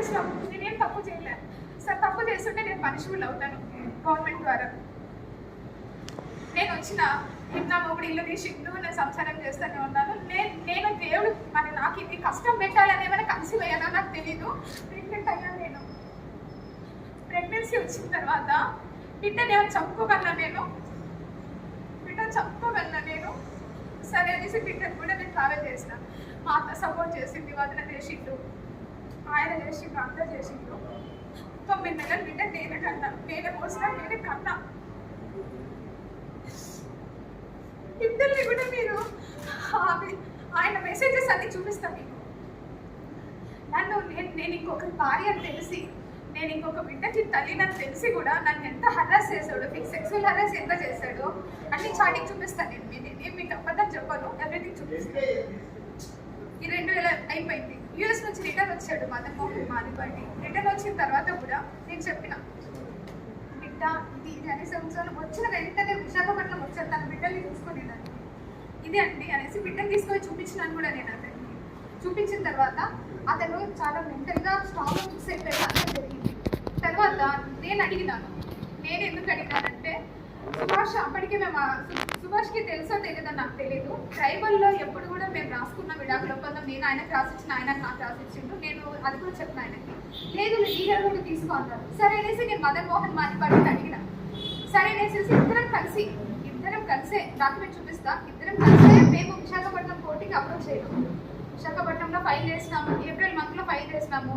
అసలు నేనేం తప్పు చేయలేదు సార్ తప్పు చేస్తుంటే నేను పనిష్మెంట్ అవుతాను గవర్నమెంట్ ద్వారా. నేను వచ్చిన నా మొగుడు ఇల్లు తీసిండు నేను సంసారం చేస్తూనే ఉన్నాను. నేను నేను దేవుడు మరి నాకు ఇది కష్టం పెట్టాలని ఏమైనా కలిసి వేయాలో నాకు తెలీదు. ప్రెగ్నెంట్ అయ్యా నేను. ప్రెగ్నెన్సీ వచ్చిన తర్వాత బిడ్డని ఏమైనా చంపుకోగలనా నేను? బిడ్డ చంపుకోగలనా నేను? సరే అనేసి బిడ్డను కూడా నేను ట్రావెల్ చేసిన. మా అత్త సపోర్ట్ చేసింది వదిన చేసిండు. ఆయన చేసిండు అంతా చేసిండు తొమ్మిది నెలలు బిడ్డ నేనే కన్నా నేనే పోసిన నేనే కన్నా. ఇద్దరిని కూడా మీరు ఆయన మెసేజెస్ అన్ని చూపిస్తాను మీకు. నన్ను నేను నేను ఇంకొక భార్య అని తెలిసి నేను ఇంకొక బిడ్డకి తల్లినని తెలిసి కూడా నన్ను ఎంత హరాస్ చేశాడు మీకు సెక్సువల్ హరాస్ ఎంత చేశాడు అన్ని చాటింగ్ చూపిస్తాను నేను. మీ- నేను మీకు అబద్ధం చెప్పను. ఎవ్రీథింగ్ చూపిస్తాను ఈ రెండు వేల అయిపోయింది. యూఎస్ నుంచి రిటర్న్ వచ్చాడు మదన్ మోహన్ రిటర్న్ వచ్చిన తర్వాత కూడా నేను చెప్పిన బిడ్డ ఇది ఇది అనేసి సంవత్సరం వచ్చిన వెంటనే విశాఖపట్నం వచ్చాడు. తన బిడ్డల్ని చూసుకుని ఇది అండి అనేసి బిడ్డని తీసుకొని చూపించినాను కూడా నేను అతనికి చూపించిన తర్వాత అతను చాలా మెంటల్గా స్ట్రాంగ్గా ఫిక్స్ అయిపోయి అంతా జరిగింది. తర్వాత నేను అడిగినాను. నేను ఎందుకు అడిగానంటే సుభాష్ అప్పటికే మేము సుభాష్కి తెలుసో తెలియదో నాకు తెలియదు ట్రైబల్లో ఎప్పుడు కూడా రాసుకున్న విడాకుల ఒప్పందం నేను ఆయనకు రాసిచ్చిన ఆయన నాకు రాసిచ్చిండు. నేను అది కూడా చెప్పిన ఆయనకి. లేదు లీగల్ కూడా తీసుకో అన్నారు. సరే అనేసి నేను మదన్ మోహన్ మానిపాటిని అడిగిన. సరే అనేసి ఇద్దరం కలిసి ఇద్దరం కలిసే డాక్యుమెంట్ చూపిస్తా. ఇద్దరం కలిసే మేము విశాఖపట్నం కోర్టుకి అప్రోచ్ చేయడం. విశాఖపట్నంలో ఫైల్ చేసినాము ఏప్రిల్ మంత్లో ఫైల్ చేసినాము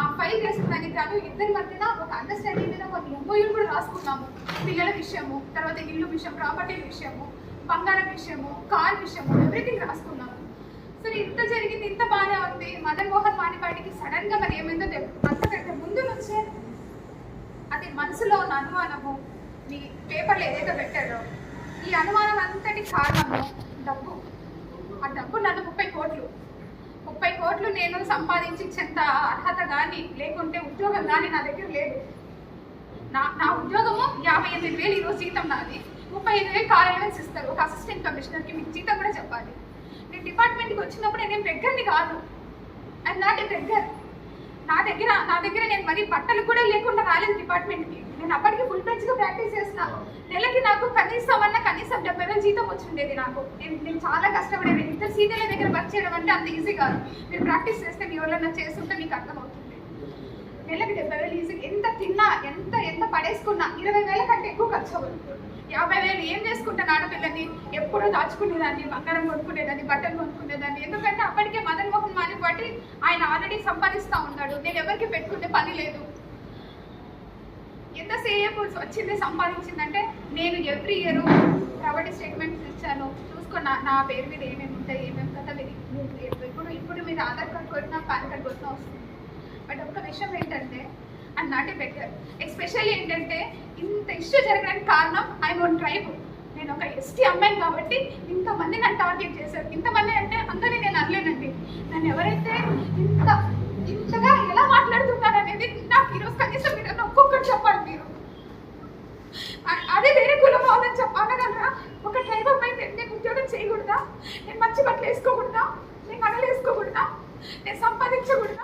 ఆ ఫైల్ చేసిన దానికి కాదు ఇద్దరి మధ్యన ఒక అండర్స్టాండింగ్ మీద కొన్ని ఎంఓయూలు కూడా రాసుకున్నాము. పిల్లల విషయము తర్వాత ఇల్లు విషయం ప్రాపర్టీ విషయము బంగారం విషయము కార్ విషయము ఎవ్రీథింగ్ రాసుకున్నాము. సరే ఇంత జరిగింది ఇంత బాగానే ఉంది. మదన్ మోహన్ మానిపాటికి సడన్గా మరి ఏమైందో అంతకంటే ముందు నుంచే అది మనసులో ఉన్న అనుమానము. మీ పేపర్లు ఏదైతే పెట్టాడో ఈ అనుమానం అంతటి కారణము డబ్బు. ఆ డబ్బు నన్ను ముప్పై కోట్లు. ముప్పై కోట్లు నేను సంపాదించేంత అర్హత కానీ లేకుంటే ఉద్యోగం కానీ నా దగ్గర లేదు. నా నా ఉద్యోగము యాభై ఎనిమిది వేలు ఈరోజు జీతం నాది. ముప్పై ఐదు వేలు కార్ అలవెన్స్ ఇస్తారు. ఒక అసిస్టెంట్ కమిషనర్కి మీకు జీతం కూడా చెప్పాలి. నేను డిపార్ట్మెంట్కి వచ్చినప్పుడు నేను దగ్గరని కాదు. అండ్ నాట్ దగ్గర నా దగ్గర నా దగ్గర నేను మరి బట్టలు కూడా లేకుండా రాలేదు డిపార్ట్మెంట్కి. నేను అప్పటికి ఫుల్గా ప్రాక్టీస్ చేసిన నెలకి నాకు కనీసం అన్న కనీసం డెబ్బై వేలు జీతం వచ్చిండేది నాకు. నేను నేను చాలా కష్టపడేది ఇద్దరు సీనియర్ల దగ్గర వర్క్ చేయడం అంటే అంత ఈజీ కాదు. మీరు ప్రాక్టీస్ చేస్తే మీ ఎవరైనా చేస్తుంటే మీకు అర్థమవుతుంది. నెలకి డెబ్బై వేలు ఈజీ ఎంత తిన్నా ఎంత ఎంత పడేసుకున్నా ఇరవై వేల కంటే ఎక్కువ ఖర్చు అవ్వదు. యాభై వేలు ఏం చేసుకుంటాను ఆడపిల్లని? ఎప్పుడూ దాచుకునేదాన్ని బంగారం కొనుక్కునేదాన్ని బట్టలు కొనుక్కునేదాన్ని ఎందుకంటే అప్పటికే మదన్ మోహన్ మాని బట్టి ఆయన ఆల్రెడీ సంపాదిస్తా ఉన్నాడు. నేను ఎవరికి పెట్టుకునే పని లేదు. ఎంతసేపు వచ్చింది సంపాదించిందంటే నేను ఎవ్రీ ఇయర్ ప్రాపర్టీ స్టేట్మెంట్స్ ఇచ్చాను. చూసుకో నా పేరు మీద ఏమేమి ఉంటాయి ఏమేమి కథ మీరు ఇప్పుడు ఇప్పుడు మీరు ఆధార్ కార్డ్ కొట్టినా పాన్ కార్డ్ కొట్టినా వస్తుంది. బట్ ఒక విషయం ఏంటంటే and not a better especially ఏంటంటే ఇంత ఇష్యూ జరగడానికి కారణం ఐ వన్ ట్రైబ్ నేను ఒక ఎస్టీ అమ్మాయి కాబట్టి ఇంతమంది నన్ను టార్గెట్ చేశారు. ఇంతమంది అంటే అందరినీ నేను అనలేనండి నన్ను ఎవరైతే ఇంత ఇంతగా ఎలా మాట్లాడుతున్నారు అనేది నాకు ఈరోజు కనీసం మీరు ఒక్కొక్కటి చెప్పాలి మీరు. అదే వేరే కులం వాళ్ళని చెప్పగలరా? ఒక ట్రైబ్ అయితే నేను నేను ఉద్యోగం చేయకూడదా? నేను మంచి బట్టలు వేసుకోకూడదా? నేను నగలు వేసుకోకూడదా? నేను సంపాదించకూడదా?